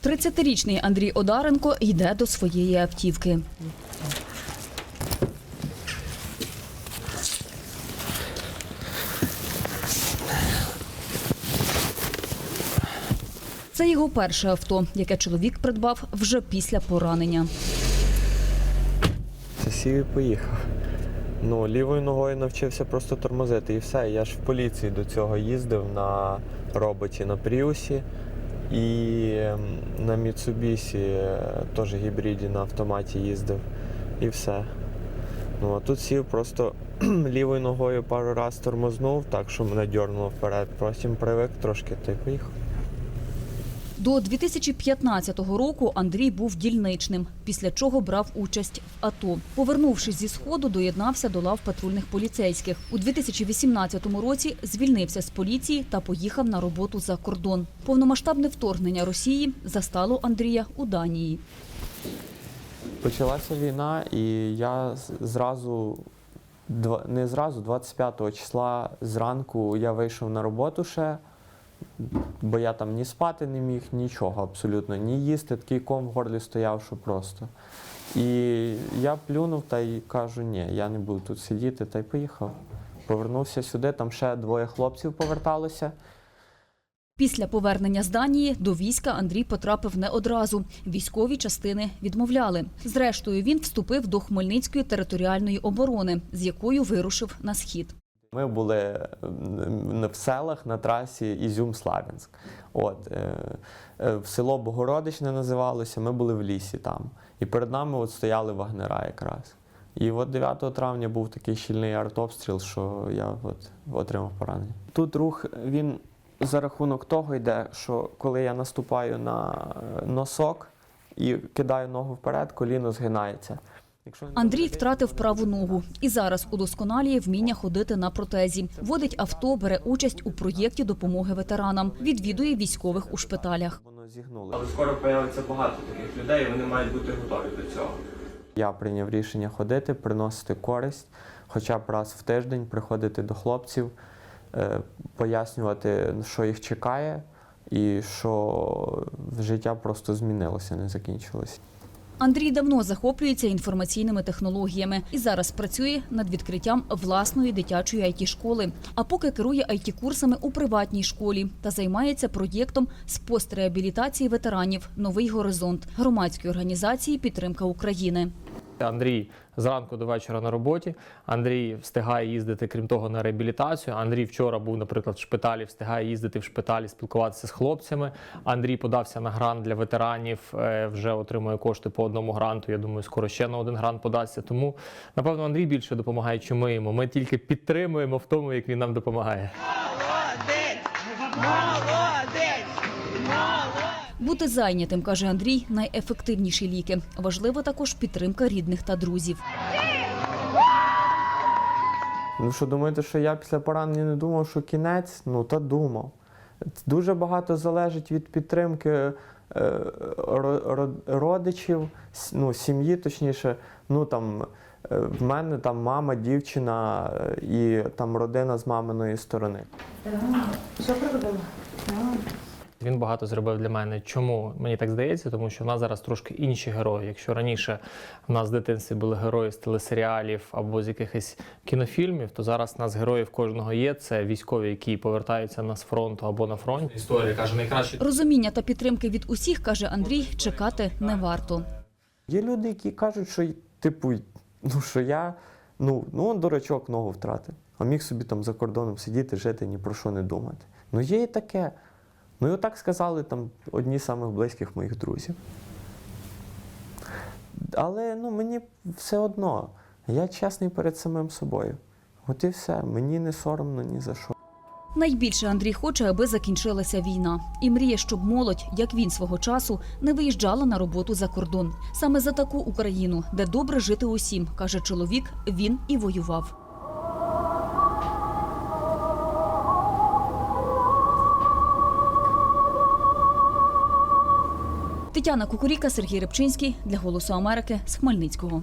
Тридцятирічний Андрій Одаренко йде до своєї автівки. Це його перше авто, яке чоловік придбав вже після поранення. Це поїхав. Ну, лівою ногою навчився просто тормозити і все. Я ж в поліції до цього їздив на роботі на Пріусі і ем, на Міцубісі е, теж гібриді на автоматі їздив. І все. Ну, а тут сів просто лівою ногою пару разів тормознув, так що мене дьорнуло вперед. Потім привик трошки та поїхав. До 2015 року Андрій був дільничним, після чого брав участь в АТО. Повернувшись зі сходу, доєднався до лав патрульних поліцейських. У 2018 році звільнився з поліції та поїхав на роботу за кордон. Повномасштабне вторгнення Росії застало Андрія у Данії. Почалася війна, і я зразу, не зразу, 25 числа зранку я вийшов на роботу ще, бо я там ні спати не міг, нічого абсолютно, ні їсти, такий ком в горлі стояв, що просто. І я плюнув та й кажу, ні, я не буду тут сидіти, та й поїхав. Повернувся сюди, там ще двоє хлопців поверталося. Після повернення з Данії до війська Андрій потрапив не одразу. Військові частини відмовляли. Зрештою, він вступив до Хмельницької територіальної оборони, з якою вирушив на схід. Ми були в селах на трасі Ізюм-Славянськ. От, е, е, в село Богородичне називалося, ми були в лісі там. І перед нами от стояли вагнера якраз. І от 9 травня був такий щільний артобстріл, що я от отримав поранення. Тут рух він за рахунок того йде, що коли я наступаю на е, носок і кидаю ногу вперед, коліно згинається. Якщо Андрій втратив праву ногу і зараз удосконалює вміння ходити на протезі. Водить авто, бере участь у проєкті допомоги ветеранам, відвідує військових у шпиталях. Воно зігнуло. Але скоро появиться багато таких людей, і вони мають бути готові до цього. Я прийняв рішення ходити, приносити користь, хоча б раз в тиждень приходити до хлопців, е, пояснювати, що їх чекає, і що життя просто змінилося, не закінчилося. Андрій давно захоплюється інформаційними технологіями і зараз працює над відкриттям власної дитячої it школи. А поки керує it курсами у приватній школі та займається проєктом з постреабілітації ветеранів Новий горизонт громадської організації Підтримка України. Андрій зранку до вечора на роботі. Андрій встигає їздити, крім того, на реабілітацію. Андрій вчора був, наприклад, в шпиталі, встигає їздити в шпиталі, спілкуватися з хлопцями. Андрій подався на грант для ветеранів, е, вже отримує кошти по одному гранту. Я думаю, скоро ще на один грант подасться. Тому, напевно, Андрій більше допомагає, чим ми йому. Ми тільки підтримуємо в тому, як він нам допомагає. Бути зайнятим, каже Андрій, найефективніші ліки. Важлива також підтримка рідних та друзів. Ну що думаєте, що я після поранення не думав, що кінець? Ну та думав. Дуже багато залежить від підтримки е, ро- ро- родичів, ну, сім'ї, точніше. Ну там е, в мене там мама, дівчина е, і там родина з маминої сторони. Він багато зробив для мене. Чому мені так здається? Тому що в нас зараз трошки інші герої. Якщо раніше в нас в дитинстві були герої з телесеріалів або з якихось кінофільмів, то зараз в нас героїв кожного є. Це військові, які повертаються на з фронту або на фронт. Історія каже, найкраще Розуміння та підтримки від усіх, каже Андрій, чекати не варто. Є люди, які кажуть, що типу, ну що я, ну, ну он дурачок ногу втратив, а міг собі там за кордоном сидіти, жити, ні про що не думати. Ну є і таке. Ну і отак сказали там одні з самих близьких моїх друзів. Але ну, мені все одно, я чесний перед самим собою. От і все, мені не соромно ні за що. Найбільше Андрій хоче, аби закінчилася війна, і мріє, щоб молодь, як він свого часу, не виїжджала на роботу за кордон. Саме за таку Україну, де добре жити усім, каже чоловік. Він і воював. Тетяна Кукуріка, Сергій Рибчинський для Голосу Америки з Хмельницького.